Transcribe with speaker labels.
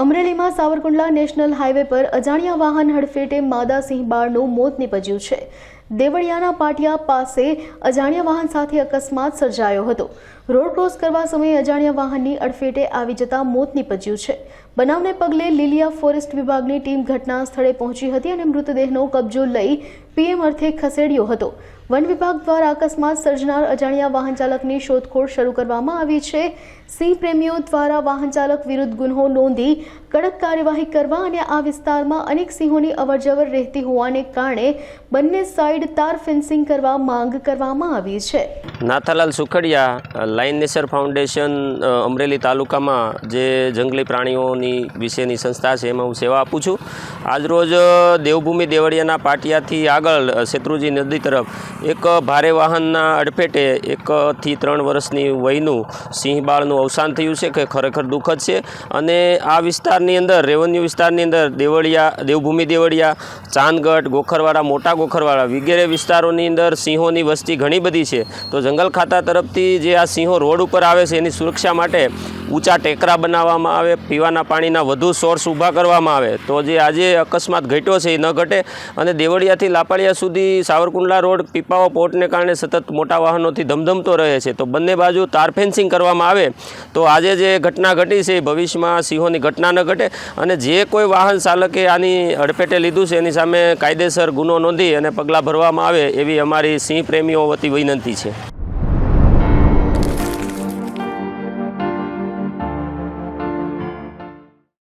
Speaker 1: અમરેલીમાં Savarkundla national highway પર અજાણ્યા વાહન હડફેટે માદા સિંહ બાળનું મોત નીપજ્યું છે. દેવળિયાના પાટિયા પાસે અજાણ્યા વાહન સાથે અકસ્માત સર્જાયો હતો. રોડ ક્રોસ કરવા સમયે અજાણ્યા વાહનની અડફેટે આવી જતા મોત નીપજ્યું છે. બનાવને પગલે લીલિયા ફોરેસ્ટ વિભાગની ટીમ ઘટના સ્થળે પહોંચી હતી અને મૃતદેહનો કબજો લઈ પીએમ અર્થે ખસેડ્યો હતો. વન વિભાગ દ્વારા અકસ્માત સર્જનાર અજાણ્યા વાહન ચાલકની શોધખોળ શરૂ કરવામાં આવી છે. સિંહ પ્રેમીઓ દ્વારા વાહન ચાલક વિરુદ્ધ ગુન્હો નોંધી કડક કાર્યવાહી કરવા અને આ વિસ્તારમાં અનેક સિંહોની અવરજવર રહેતી હોવાને કારણે બંને સાઈડ તાર ફેન્સિંગ કરવા માંગ કરવામાં આવી છે.
Speaker 2: Nathalal Sukhadia lion nature foundation Amreli તાલુકામાં જે જંગલી પ્રાણીઓની વિશેની સંસ્થા છે એમાં હું સેવા આપું છું. આજરોજ દેવભૂમિ દેવળિયાના પાટિયાથી આગળ શેત્રુજી નદી તરફ એક ભારે વાહનના અડફેટે એકથી ત્રણ વર્ષની વયનું સિંહબાળનું અવસાન થયું છે કે ખરેખર દુઃખદ છે. અને આ વિસ્તારની અંદર, રેવન્યુ વિસ્તારની અંદર દેવળિયા, દેવભૂમિ દેવળિયા, ચાંદગઢ, ગોખરવાડા, મોટા ગોખરવાડા વગેરે વિસ્તારોની અંદર સિંહોની વસ્તી ઘણી બધી છે. તો જંગલ ખાતા તરફથી જે આ સિંહો રોડ ઉપર આવે છે, એની સુરક્ષા માટે ઊંચા ટેકરા બનાવવામાં આવે, પીવાના પાણીના વધુ સોર્સ ઊભા કરવામાં આવે. તો જે આજે અકસ્માત ઘટ્યો છે, એ ન ઘટે અને દેવળિયાથી લાપાળિયા સુધી સાવરકુંડલા રોડ પીપાઓ પોર્ટને કારણે સતત મોટા વાહનોથી ધમધમતો રહે છે. તો બંને બાજુ તાર ફેન્સિંગ કરવામાં આવે, તો આજે જે ઘટના ઘટી છે, એ ભવિષ્યમાં સિંહોની ઘટના ન ઘટે અને જે કોઈ વાહન ચાલકે આની અડફેટે લીધું છે, એની સામે કાયદેસર ગુનો નોંધી અને પગલાં ભરવામાં આવે એવી અમારી સિંહ પ્રેમીઓ વતી વિનંતી છે.